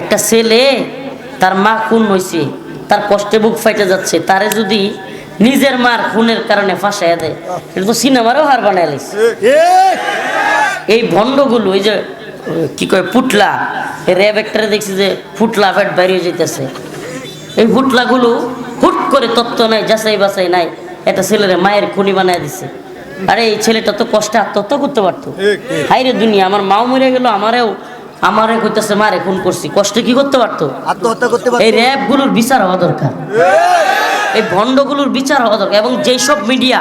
একটা ছেলে তার মা খুন হয়েছে তার কষ্টে বুক ফাইটে যাচ্ছে তারে যদি নিজের মার খুনের কারণে ফাঁসাইয়া দেয় এটা তো সিনেমারও হার বানায় লাইছে। এই ভণ্ডগুলো এই যে কি কয় এই র্যাব একটারে দেখছি যে ফুটলা ফ্যাট বাইরে যেতেছে এই ফুটলাগুলো হুট করে তত্ত্ব নাই যাচাই বাছাই নাই একটা ছেলেরে মায়ের খুনি বানায় দিছে। আরে এই ছেলেটা তো কষ্টে আত্মহত্যা করতে পারতো। হাইরে দুনিয়া আমার মাও মরে গেল আমারেও আমারে কইতেছে মারে খুন করছি কষ্টে কি করতে পারতো আত্মহত্যা করতে পারতো এই র্যাবগুলোর বিচার হওয়া দরকার এই ভণ্ডগুলোর বিচার হওয়া দরকার এবং যেই সব মিডিয়া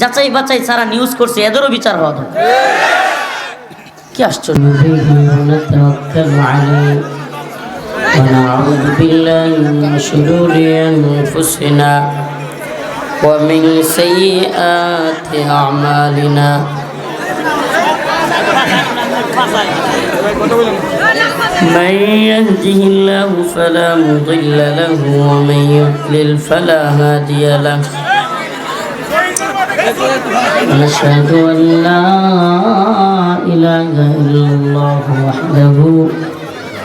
যাচাই বাছাই সারা নিউজ করছে এদেরও বিচার হওয়া দরকার কি আশ্চর্য ونتوكل عليه ونعوذ بالله من شرور أنفسنا ومن سيئات أعمالنا من يهده الله فلا مضل له ومن يضلل فلا هادي له. ونشهد أن لا إله إلا الله وحده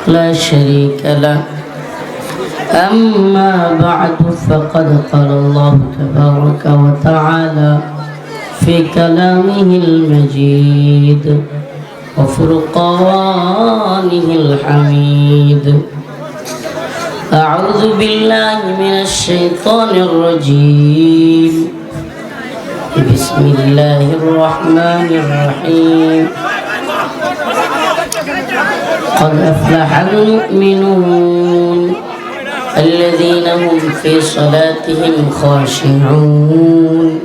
لا شريك له. أما بعد فقد قال الله تبارك وتعالى في كلامه المجيد. وفرقانه الحميد. أعوذ بالله من الشيطان الرجيم. بسم الله الرحمن الرحيم. قد أفلح المؤمنون الذين هم في صلاتهم خاشعون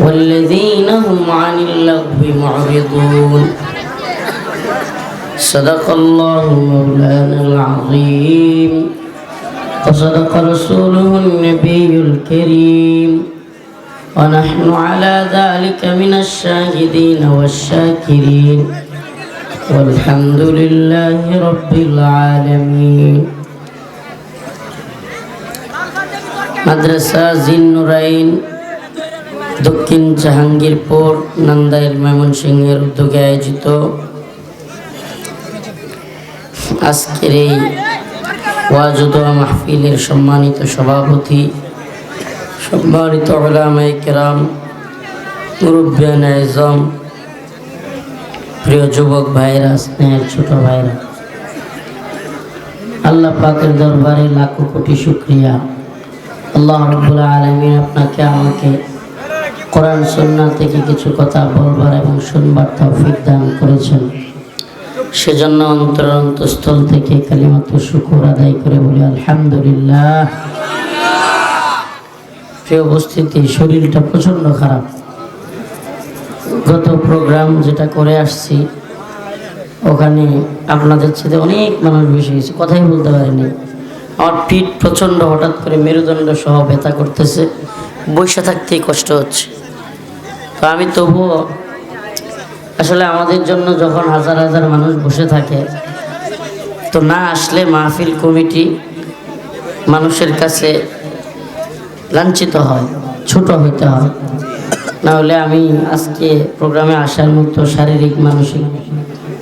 والذين هم عن اللغو معرضون. صدق الله مولانا العظيم وصدق رسوله النبي الكريم ونحن على ذلك من الشاهدين والشاكرين والحمد لله رب العالمين মাদ্রাসা জিন্নুরাইন দক্ষিণ জাহাঙ্গীরপুর নান্দাইল ময়মনসিংহের উদ্যোগে আয়োজিত আজকের এই ওয়াজুদোয়া মাহফিলের সম্মানিত সভাপতি, সম্মানিত ওলামাই কেরাম মুরব্বিয়ান আজম, প্রিয় যুবক ভাইরা স্নেহের ছোট ভাইরা আল্লাহ পাকের দরবারে লাখো কোটি শুক্রিয়া। আল্লাহ রব্বুল আলমিন আপনাকে, আমাকে কোরআন সন্না থেকে কিছু কথা বলবার এবং শুনবার তৌফিক দান করেছেন। সেজন্য অন্তর অন্তঃস্থল থেকে কালিমাত শুকুর আদায় করে বলি, আলহামদুলিল্লাহ। উপস্থিতি, শরীরটা প্রচণ্ড খারাপ। গত প্রোগ্রাম যেটা করে আসছি, ওখানে আপনাদের সাথে অনেক মানুষ বেশি গেছে, কথাই বলতে পারিনি। আমার পিঠ প্রচণ্ড হঠাৎ করে মেরুদণ্ড সহ ব্যথা করতেছে, বসে থাকতেই কষ্ট হচ্ছে। তো আমি তবুও আসলে আমাদের জন্য যখন হাজার হাজার মানুষ বসে থাকে, তো না আসলে মাহফিল কমিটি মানুষের কাছে লাঞ্ছিত হয়, ছোট হইতে হয়। না হলে আমি আজকে প্রোগ্রামে আসার মতো শারীরিক, মানসিক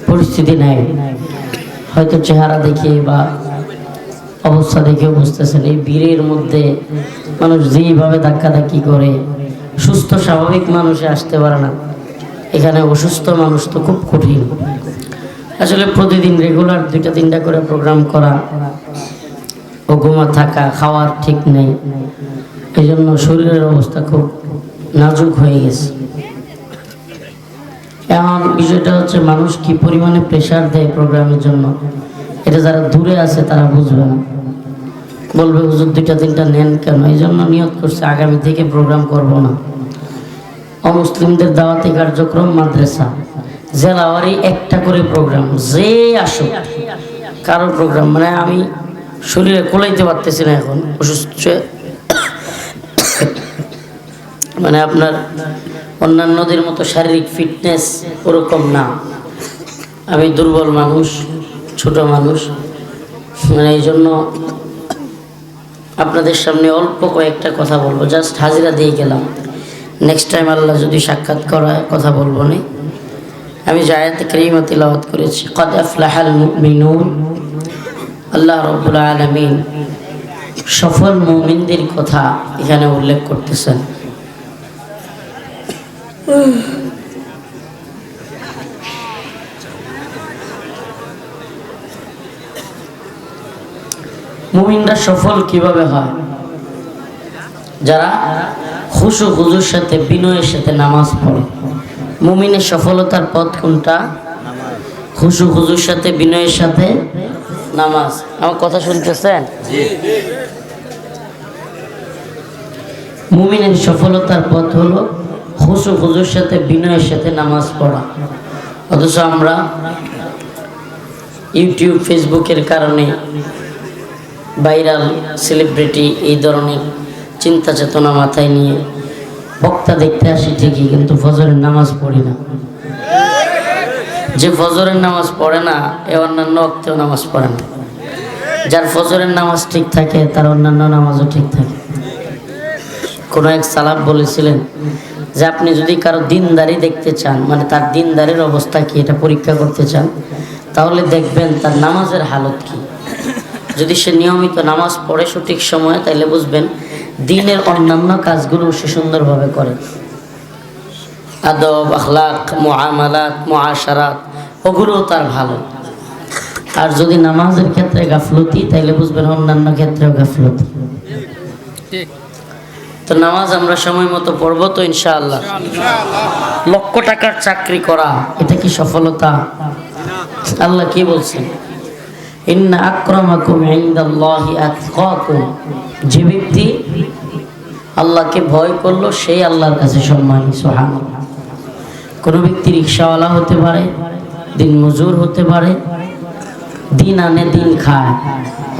পরিস্থিতি নাই। হয়তো চেহারা দেখে বা অবস্থা দেখেও বুঝতেছেন, এই ভিড়ের মধ্যে মানুষ যেইভাবে ধাক্কাধাক্কি করে, সুস্থ, স্বাভাবিক মানুষে আসতে পারে না। এখানে অসুস্থ মানুষ তো খুব কঠিন। আসলে প্রতিদিন রেগুলার দুইটা তিনটা করে প্রোগ্রাম করা ও ঘুমা থাকা, খাওয়ার ঠিক নেই। এই জন্য শরীরের অবস্থা খুব নাজুক হয়ে গেছে। এখন বিষয়টা হচ্ছে মানুষ কি পরিমাণে প্রেশার দেয় প্রোগ্রামের জন্য? এটা যারা দূরে আছে তারা বুঝবে না। বলবে, হুজুর, দুইটা তিনটা নেন কেন? এই জন্য নিয়ত করছে, আগামী থেকে প্রোগ্রাম করব না। অমুসলিমদের দাওয়াতি কার্যক্রম মাদ্রাসা। জেলাওয়ারি একটা করে প্রোগ্রাম যে আসুক, কারোর প্রোগ্রাম মানে আমি শরীরে কোলাইতে পারতেছি না এখন, অসুস্থ। মানে আপনার অন্যান্যদের মতো শারীরিক ফিটনেস ওরকম না। আমি দুর্বল মানুষ, ছোট মানুষ মানে এই জন্য আপনাদের সামনে অল্প কয়েকটা কথা বলব জাস্ট হাজিরা দিয়ে গেলাম। নেক্সট টাইম আল্লাহ যদি সাক্ষাৎ করায় কথা বলব না। আমি জায়াত করিমা তিলাওয়াত করেছি, কদ মুমিনুন আল্লাহ রবুল আলমিন সফল মুমিনদের কথা এখানে উল্লেখ করতেছেন। মুমিনরা সফল কীভাবে হয়? যারা খুশু খুজুর সাথে বিনয়ের সাথে নামাজ পড়ে। মুমিনের সফলতার পথ কোনটা? খুশু খুজুর সাথে বিনয়ের সাথে নামাজ। আমার কথা শুনতেছেন? মুমিনের সফলতার পথ হলো খুশু খুজুর সাথে বিনয়ের সাথে নামাজ পড়া। অথচ আমরা ইউটিউব ফেসবুকের কারণে ভাইরাল সেলিব্রিটি এই ধরনের চিন্তা চেতনা মাথায় নিয়ে বক্তা দেখতে আসি ঠিকই, কিন্তু ফজরের নামাজ পড়ি না। যে ফজরের নামাজ পড়ে না, এ অন্যান্য অক্তেও নামাজ পড়ে না। যার ফজরের নামাজ ঠিক থাকে, তার অন্যান্য নামাজও ঠিক থাকে। কোনো এক সালাব বলেছিলেন যে, আপনি যদি কারও দিনদারি দেখতে চান মানে তার দিনদারির অবস্থা কি, এটা পরীক্ষা করতে চান, তাহলে দেখবেন তার নামাজের হালত কি। যদি সে নিয়মিত নামাজ পড়ে সঠিক সময়ে তাহলে বুঝবেন দিনের অন্যান্য কাজগুলো সে সুন্দরভাবে করে। আদব, আখলাক মোয়ামালাত মোয়াশারাত ওগুলোও তার ভালো। আর যদি নামাজের ক্ষেত্রে গাফলতি, তাইলে বুঝবেন অন্যান্য ক্ষেত্রেও গাফলতি। তো নামাজ আমরা সময় মতো পড়ব তো ইনশাআল্লাহ। লক্ষ টাকার চাকরি করা, এটা কি সফলতা? আল্লাহ কি বলছেন? ইন্না আক্রমাকুম ইনদাল্লাহি আতকাকুম। যে ব্যক্তি আল্লাহকে ভয় করল, সেই আল্লাহর কাছে সম্মানী সুবহানাল্লাহ। কোনো ব্যক্তি রিক্সাওয়ালা হতে পারে, দিন মজুর হতে পারে, দিন আনে, দিন খায়।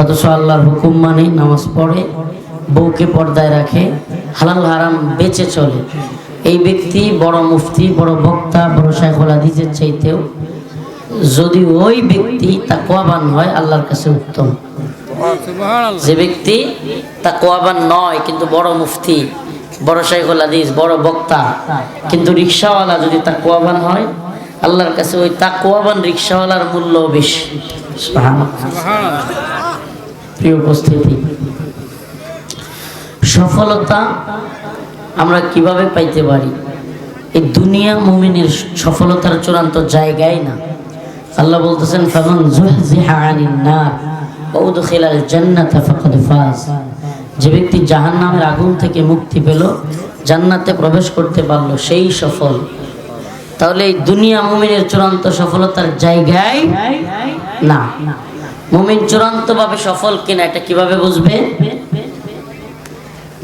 অথচ আল্লাহর হুকুম মানে নামাজ পড়ে, বউকে পর্দায় রাখে, হালাল হারাম বেঁচে চলে। এই ব্যক্তি বড় মুফতি, বড় বক্তা, বড় শাইখুল হাদিসের চাইতেও যদি ওই ব্যক্তি তা তাকওয়াবান হয়, আল্লাহর কাছে উত্তম। যে ব্যক্তি তাকওয়াবান নয় কিন্তু বড় মুফতি বড় শাইখুল হাদিস বড় বক্তা কিন্তু রিক্সাওয়ালা যদি তাকওয়াবান হয় আল্লাহর কাছে ওই তাকওয়াবান রিক্সাওয়ালার মূল্য বেশি। প্রিয় উপস্থিতি সফলতা আমরা কীভাবে পাইতে পারি? এই দুনিয়া মুমিনের সফলতার চূড়ান্ত জায়গায় না। আল্লাহ বলতেছেন ফামান জুহজিহা আনিন নার। যে ব্যক্তি জাহান্নামের আগুন থেকে মুক্তি পেল, জান্নাতে প্রবেশ করতে পারল সেই সফল। তাহলে এই দুনিয়া মুমিনের চূড়ান্ত সফলতার জায়গায় না। মুমিন চূড়ান্তভাবে সফল কিনা এটা কীভাবে বুঝবে?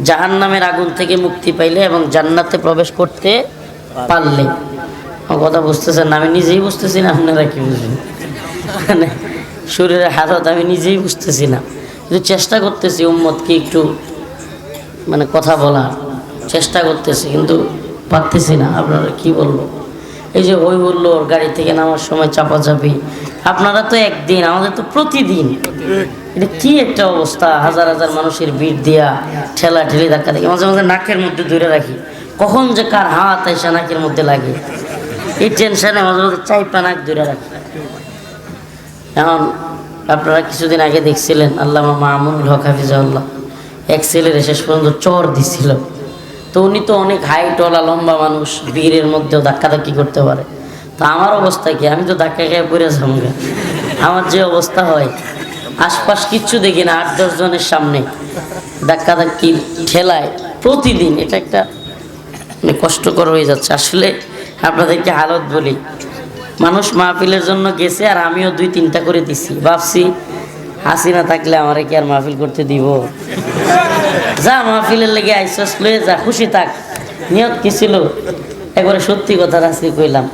জাহান্নামের আগুন থেকে মুক্তি পাইলে এবং জান্নাতে প্রবেশ করতে পারলে। কথা বুঝতেছেন আমি নিজেই বুঝতেছি না, আপনারা কি বুঝবেন? মানে শরীরের হাতত আমি নিজেই বুঝতেছি না। কিন্তু চেষ্টা করতেছি উম্মতকে একটু মানে কথা বলার। চেষ্টা করতেছি, কিন্তু পারতেছি না। আপনারা কি বলব? এই যে ওই বলল, ওর গাড়ি থেকে নামার সময় চাপাচাপি আপনারা তো একদিন, আমাদের তো প্রতিদিন। এটা কি একটা অবস্থা? হাজার হাজার মানুষের ভিড় দিয়া ঠেলা ঠেলি ধাক্কা দেখি মাঝে মাঝে নাকের মধ্যে ধরে রাখি। কখন যে কার হাত এসে নাকের মধ্যে লাগে। এই টেনশনে মাঝে মাঝে চাইপা নাক ধরে রাখি। এখন আপনারা কিছুদিন আগে দেখছিলেন আল্লাহ মামুনুল হক হাফিজাউল্লাহ এক ছেলের শেষ পর্যন্ত চর দিছিল। তো উনি তো অনেক হাইটওয়ালা, লম্বা মানুষ ভিড়ের মধ্যেও ধাক্কাধাক্কি করতে পারে। তো আমার অবস্থা কি? আমি তো ধাক্কা খেয়ে পড়ে যাব আমার যে অবস্থা হয়, আশপাশ কিচ্ছু দেখি না, আট দশ জনের সামনে ধাক্কাধাক্কি ঠেলায় প্রতিদিন। এটা একটা মানে কষ্টকর হয়ে যাচ্ছে। আসলে আপনাদেরকে হালত বলি মানুষ মাহফিলের জন্য গেছে আর আমিও দুই তিনটা করে দিছি। ভাবছি হাসিনা থাকলে আমারে কি আর মাহফিল করতে দিব? যা মাহফিলের লেগে আইসস লয়ে যা খুশি থাক। নিয়ত কি ছিল? একবারে সত্যি কথা আজকে কইলাম।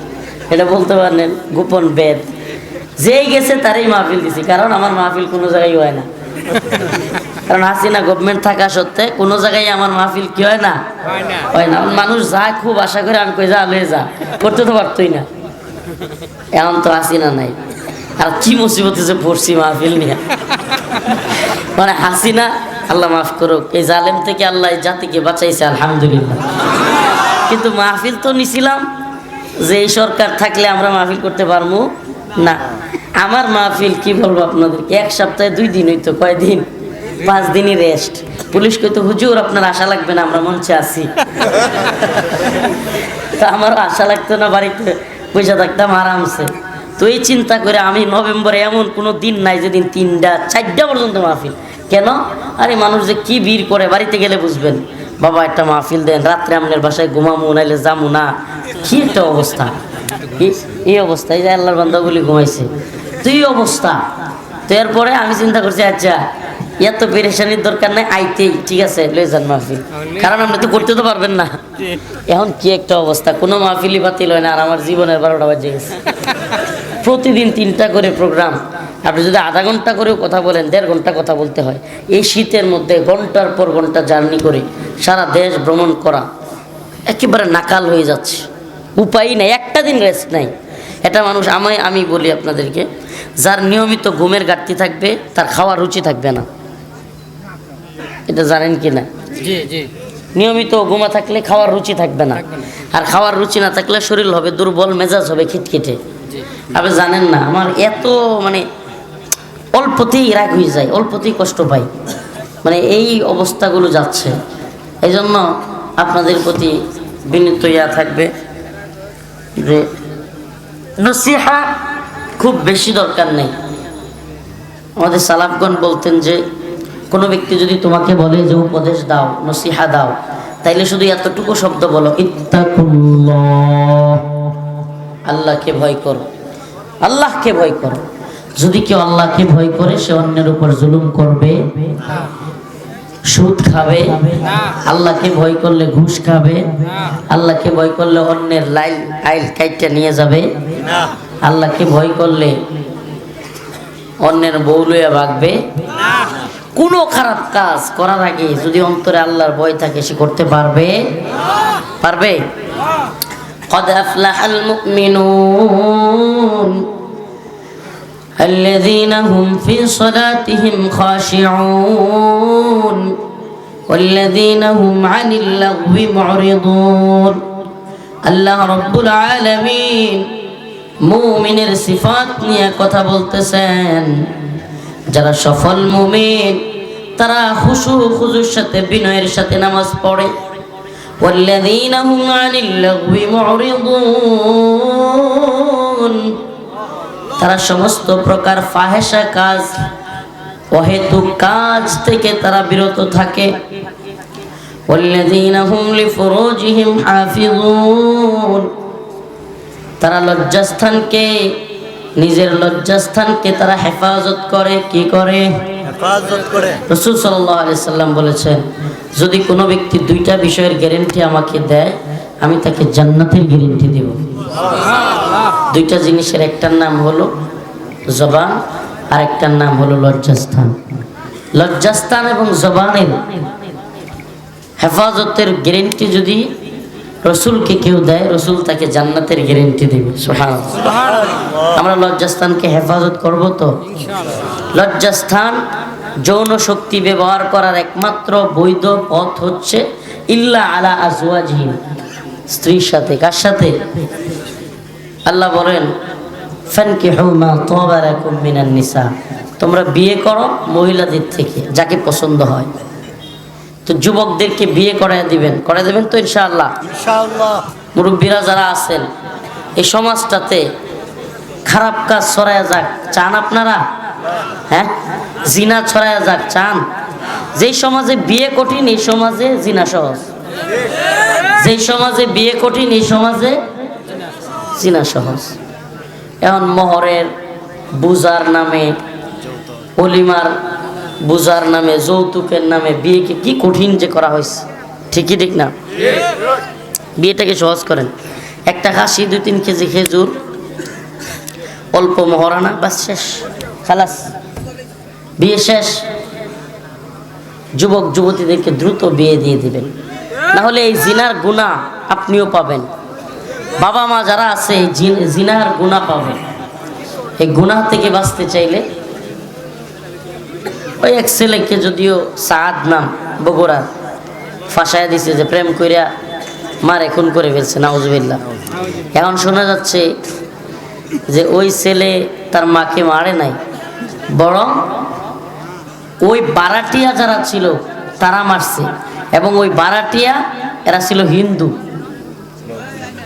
এটা বলতে পারেন গোপন বেদ। যেই গেছে তারই মাহফিল দিছি কারণ আমার মাহফিল কোনো জায়গায় হয় না। কারণ হাসিনা গভর্নমেন্ট থাকা সত্ত্বে কোনো জায়গায় আমার মাহফিল কি হয় না। হয় না। মানুষ যা খুব আশা করে আমি কই যা লয়ে যা। করতে তো পারতোই না। এখন তো হাসিনা নাই। আর কি মুসিবতে যে পড়ছি মাহফিল নিয়ে। মানে হাসিনা আল্লাহ মাফ করুক। এই জালেম থেকে আল্লাহ জাতিকে বাঁচাইছে, আলহামদুলিল্লাহ। কিন্তু মাহফিল তো নিছিলাম, যে এই সরকার থাকলে আমরা মাহফিল করতে পারব না। আমার মাহফিল, কি বলব আপনাদেরকে, এক সপ্তাহে দুই দিন হইতো, কয়দিন? পাঁচ দিনই রেস্ট পুলিশ কইতো, হুজুর, আপনার আশা লাগবে না, আমরা মঞ্চে আছি। তা আমারও আশা লাগতো না বাড়িতে। পয়সা থাকতাম আরামসে। তো এই চিন্তা করে আমি নভেম্বরে এমন কোনো দিন নাই যেদিন তিনটা, চারটা পর্যন্ত মাহফিল। কেন? আরে মানুষ যে কি ভিড় করে, বাড়িতে গেলে বুঝবেন। বাবা, একটা মাহফিল দেন, রাত্রে আপনার বাসায় ঘুমামু, নাইলে যামু না। কি একটা অবস্থা। এই- অবস্থা, এই যে আল্লাহর বান্দাগুলি ঘুমাইছে। তো এই অবস্থা। তো এরপরে আমি চিন্তা করছি আচ্ছা এত পেরেশানির দরকার নাই আইতেই ঠিক আছে? লয়ে যান মাহফিল। কারণ আপনি তো করতে তো পারবেন না। এখন কি একটা অবস্থা? কোনো মাহফিলই বাতিল হয় না আর আমার জীবনের বারোটা বাজে গেছে। প্রতিদিন তিনটা করে প্রোগ্রাম আপনি যদি আধা ঘণ্টা করেও কথা বলেন দেড় ঘণ্টা কথা বলতে হয়। এই শীতের মধ্যে ঘণ্টার পর ঘণ্টা জার্নি করে সারা দেশ ভ্রমণ করা একেবারে নাকাল হয়ে যাচ্ছে। উপায় নাই একটা দিন রেস্ট নাই। এটা মানুষ আমায় আমি বলি আপনাদেরকে যার নিয়মিত ঘুমের ঘাটতি থাকবে তার খাওয়ার রুচি থাকবে না। এটা জানেন কি না? নিয়মিত ঘুমা থাকলে খাওয়ার রুচি থাকবে না। আর খাওয়ার রুচি না থাকলে শরীর হবে দুর্বল মেজাজ হবে খিটখিটে। আপনি জানেন না আমার এত মানে অল্পতেই রাগ হয়ে যায় অল্পতেই কষ্ট পাই। মানে এই অবস্থাগুলো যাচ্ছে। এই জন্য আপনাদের প্রতি বিনীত ইয়া থাকবে যে নসিহা খুব বেশি দরকার নেই। আমাদের সালাফগণ বলতেন যে কোনো ব্যক্তি যদি তোমাকে বলে যে উপদেশ দাও, নসিহা দাও, তাইলে শুধু এতটুকু শব্দ বলো আল্লাহকে ভয় করো, আল্লাহকে ভয় করো। যদি কেউ আল্লাহকে ভয় করে, সে অন্যের উপর জুলুম করবে, সুদ খাবে, আল্লাহকে ভয় করলে ঘুষ খাবে, আল্লাহকে ভয় করলে অন্যের লাইল, আইল কাইটটা নিয়ে যাবে, আল্লাহকে ভয় করলে অন্যের বউ লইয়া ভাগবে কোনো খারাপ কাজ করার আগে যদি অন্তরে আল্লাহর ভয় থাকে সে করতে পারবে পারবে قد أفلح المؤمنون الذين هم في صلاتهم خاشعون والذين هم عن اللغو معرضون আল্লাহ রব্বুল আলামিন মুমিনের সিফাত নিয়ে কথা বলতেছেন যারা সফল মুমিন তারা খুশু খুজুর সাথে বিনয়ের সাথে নামাজ পড়ে والذين هم عن اللغو معرضون তারা সমস্ত প্রকার ফাহেসা কাজ অহেতুক কাজ থেকে তারা বিরত থাকে والذين هم لفروجهم حافظون তারা লজ্জাস্থানকে নিজের লজ্জাস্থানকে তারা হেফাজত করে কি করে? হেফাজত করে। রসুল সাল্লাম বলেছেন যদি কোনো ব্যক্তি দুইটা বিষয়ের গ্যারেন্টি আমাকে দেয় আমি তাকে জান্নাতের গ্যারেন্টি দেব। দুইটা জিনিসের একটার নাম হলো জবান আর একটার নাম হলো লজ্জাস্থান। লজ্জাস্থান এবং জবানের হেফাজতের গ্যারেন্টি যদি রসুলকে কেউ দেয় রসুল তাকে জান্নাতের গ্যারেন্টি দেবে। সোহান আমরা লজ্জাস্থানকে হেফাজত করব তো? লজ্জাস্থান যৌন শক্তি ব্যবহার করার একমাত্র বৈধ পথ হচ্ছে ইল্লা আলা আজওয়াজহিম। স্ত্রীর সাথে কার সাথে? আল্লাহ বলেন ফানকিহু মা তাবা লাকুম মিনান নিসা। তোমরা বিয়ে করো মহিলাদের থেকে যাকে পছন্দ হয়। তো যুবকদেরকে বিয়ে করায় দিবেন। করাই দেবেন তো ইনশাআল্লাহ? ইনশাআল্লাহ। মুরব্বীরা যারা আছেন এই সমাজটাতে খারাপ কাজ ছড়ায় যাক। চান আপনারা? হ্যাঁ? জিনা ছড়ায় যাক চান। যেই সমাজে বিয়ে কঠিন এই সমাজে জিনা সহজ। যেই সমাজে বিয়ে কঠিন এই সমাজে জিনা সহজ। এখন মোহরের বুজার নামে অলিমার বুজার নামে, যৌতুকের নামে বিয়েকে কি কঠিন যে করা হয়েছে? ঠিকই ঠিক না? বিয়েটাকে সহজ করেন। একটা খাসি, দুই তিন কেজি খেজুর, অল্প মহরানা বাস শেষ, খালাস। বিয়ে শেষ। যুবক, যুবতীদেরকে দ্রুত বিয়ে দিয়ে দিবেন। না হলে এই জিনার গুণা আপনিও পাবেন। বাবা মা যারা আছে জিনার গুণা পাবেন। এই গুণা থেকে বাঁচতে চাইলে ওই এক ছেলেকে যদিও সাদ নাম বগুড়া ফাঁসায় দিছে যে প্রেম কইরা মার এখন করে ফেলছে নাউজবিল্লা এখন শোনা যাচ্ছে যে ওই ছেলে তার মাকে মারে নাই, বরং ওই বারাটিয়া যারা ছিল তারা মারছে, এবং ওই বারাটিয়া এরা ছিল হিন্দু।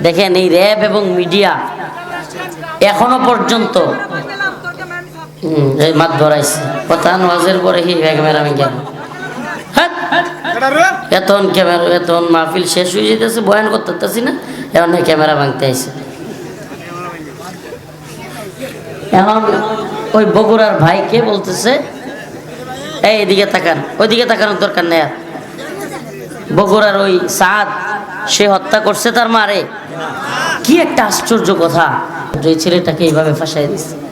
দেখেন এই র্যাব এবং মিডিয়া এখনও পর্যন্ত এই মাত পরে ক্যামেরা ক্যামেরা শেষ হয়ে বয়ান না, এখন ক্যামেরা এখন ওই বগুড়ার ভাইকে বলতেছে? এই এদিকে তাকান, ওইদিকে তাকানোর দরকার নেই আর। বগুড়ার ওই সাদ, সে হত্যা করছে তার মারে। কি একটা আশ্চর্য কথা। এই ছেলেটাকে এইভাবে ফাঁসাই দিচ্ছে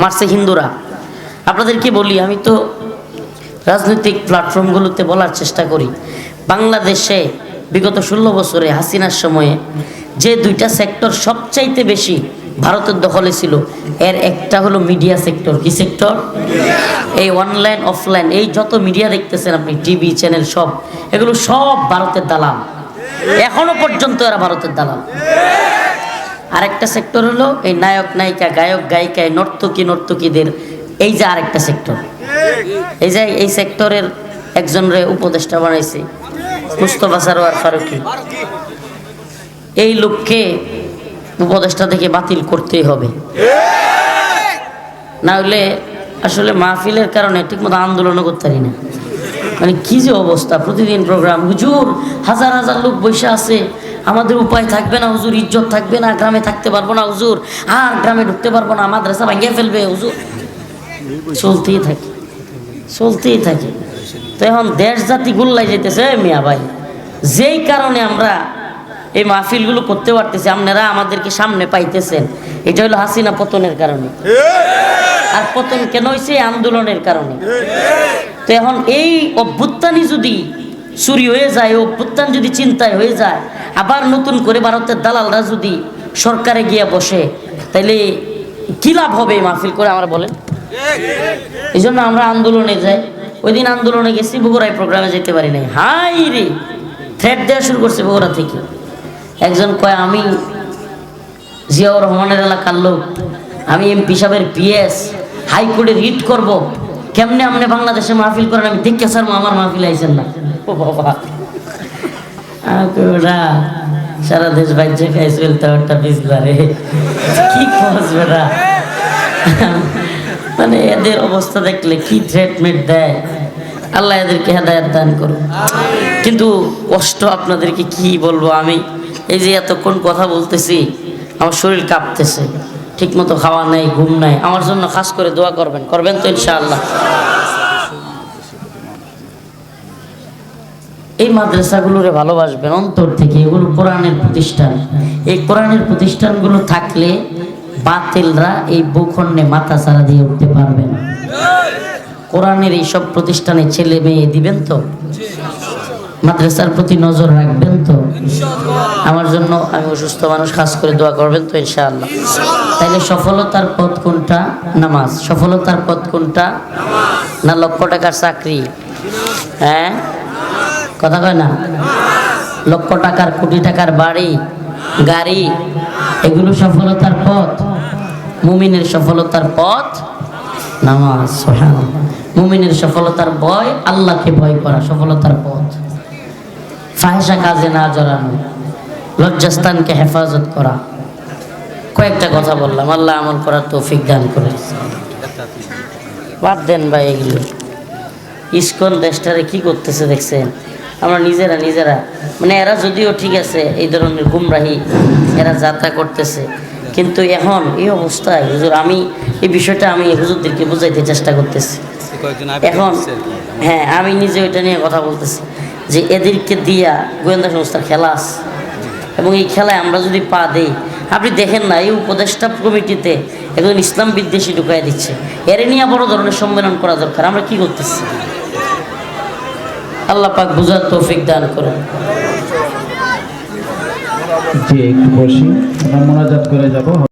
মারছে হিন্দুরা। আপনাদেরকে বলি, আমি তো রাজনৈতিক প্ল্যাটফর্মগুলোতে বলার চেষ্টা করি। বাংলাদেশে বিগত ষোলো বছরে হাসিনার সময়ে যে দুইটা সেক্টর সবচাইতে বেশি ভারতের দখলে ছিল, এর একটা হলো মিডিয়া সেক্টর। কি সেক্টর? এই অনলাইন, অফলাইন, এই যত মিডিয়া দেখতেছেন আপনি, টিভি, চ্যানেল সব, এগুলো সব ভারতের দালাল। এখনও পর্যন্ত এরা ভারতের দালাল। আরেকটা সেক্টর হলো এই নায়ক, নায়িকা, গায়ক, গায়িকায় নর্তকী, নর্তকীদের, এই যে আরেকটা সেক্টর। এই যে এই সেক্টরের একজনের উপদেষ্টা বানাইছে, মুস্তফা সারোয়ার ফারুকি। এই লোককে উপদেষ্টা থেকে বাতিল করতেই হবে। না হলে আসলে মাহফিলের কারণে ঠিকমতো আন্দোলনও করতে পারি না। মানে কি যে অবস্থা, প্রতিদিন প্রোগ্রাম। হুজুর, হাজার হাজার লোক বসে আছে। আমাদের উপায় থাকবে না, হুজুর, ইজ্জত থাকবে না, গ্রামে থাকতে পারব না, হুজুর। আর গ্রামে ঢুকতে পারব না, মাদ্রাসা ভাঙিয়ে ফেলবে, হুজুর। চলতেই থাকে চলতেই থাকে। তো এখন দেশ জাতি গুল্লাই যেতেছে মিয়া ভাই। যেই কারণে আমরা এই মাহফিলগুলো করতে পারতেছি, আপনারা আমাদেরকে সামনে পাইতেছেন। এটা হলো হাসিনা পতনের কারণে। আর পতন কেন হয়েছে আন্দোলনের কারণে। তো এখন এই অভ্যুত্থানই যদি চুরি হয়ে যায়, অভ্যুত্থান যদি চিন্তায় হয়ে যায় আবার নতুন করে ভারতের দালালরা যদি সরকারে গিয়ে বসে, তাইলে কি লাভ হবে মাহফিল করে আমরা বলেন? এই জন্য আমরা আন্দোলনে যাই। ওই দিন আন্দোলনে গেছি, বগুড়ায় প্রোগ্রামে যেতে পারি নাই। হাই রে! থ্রেট দেওয়া শুরু করছে বগুড়া থেকে। একজন কয়, আমি জিয়াউর রহমানের এলাকার লোক। আমি এমপি সাহেবের পিএস। হাইকোর্টে রিট করব। কেমনে আপনি বাংলাদেশে মাহফিল করেন? আমি দেখে স্যার আমার মাহফিল আইসেন না। ও বাবা। আমি ওরা সারা দেশ বাজ্যে খাইছে বিজলা রে। কি খোঁজ বেড়া মানে এদের অবস্থা দেখলে কি ট্রিটমেন্ট দেয়? আল্লাহ এদেরকে হেদায়ত দান করুন কিন্তু কষ্ট আপনাদেরকে কি বলব আমি? এই যে এতক্ষণ কথা বলতেছি, আমার শরীর কাঁপতেছে। ঠিক মতো খাওয়া নাই, ঘুম নাই। আমার জন্য খাস করে দোয়া করবেন। করবেন তো ইনশাআল্লাহ। এই মাদ্রাসাগুলোরে ভালোবাসবেন, অন্তর থেকে এগুলো কোরআনের প্রতিষ্ঠান। এই কোরআনের প্রতিষ্ঠানগুলো থাকলে বাতিলরা এই ভূখণ্ডে মাথা ছাড়া দিয়ে উঠতে পারবে না। কোরআনের এইসব প্রতিষ্ঠানে ছেলে মেয়ে দিবেন তো? মাদ্রাসার প্রতি নজর রাখবেন তো? আমার জন্য আমি অসুস্থ মানুষ, খাস করে দোয়া করবেন তো ইনশাআল্লাহ। তাইলে সফলতার পথ কোনটা? নামাজ। সফলতার পথ কোনটা? না লক্ষ টাকার চাকরি। হ্যাঁ? কথা কয় না? লক্ষ টাকার, কোটি টাকার বাড়ি, গাড়ি, এগুলো সফলতার পথ। মুমিনের সফলতার পথ নামাজ। মুমিনের সফলতার ভয়, আল্লাহকে ভয় করা সফলতার পথ। ফাহেসা কাজে না জড়ানো, লজ্জাস্থানকে হেফাজত করা। কয়েকটা কথা বললাম, আল্লাহ আমল করার তৌফিক দান করে। বাদ দেন ভাই এগুলো। ইস্কন দেশটারে কি করতেছে দেখছেন? আমরা নিজেরা নিজেরা। মানে এরা যদিও ঠিক আছে এই ধরনের গুমরাহি এরা যাত্রা করতেছে কিন্তু এখন এই অবস্থায় হুজুর আমি এই বিষয়টা আমি হুজুরদেরকে বুঝাইতে চেষ্টা করতেছি। এখন হ্যাঁ আমি নিজে ওইটা নিয়ে কথা বলতেছি যে এদেরকে দিয়া গোয়েন্দা সংস্থার খেলা আছে। এবং এই খেলায় আমরা যদি পা দেই আপনি দেখেন না এই উপদেষ্টা কমিটিতে একজন ইসলাম বিদ্বেষী ঢুকাই দিচ্ছে। এর নিয়ে বড় ধরনের সম্মেলন করা দরকার আমরা কি করতেছি? আল্লাহ পাক বুঝার তৌফিক দান করুন। জি একটু বসি। আমরা মোনাজাত করে যাব।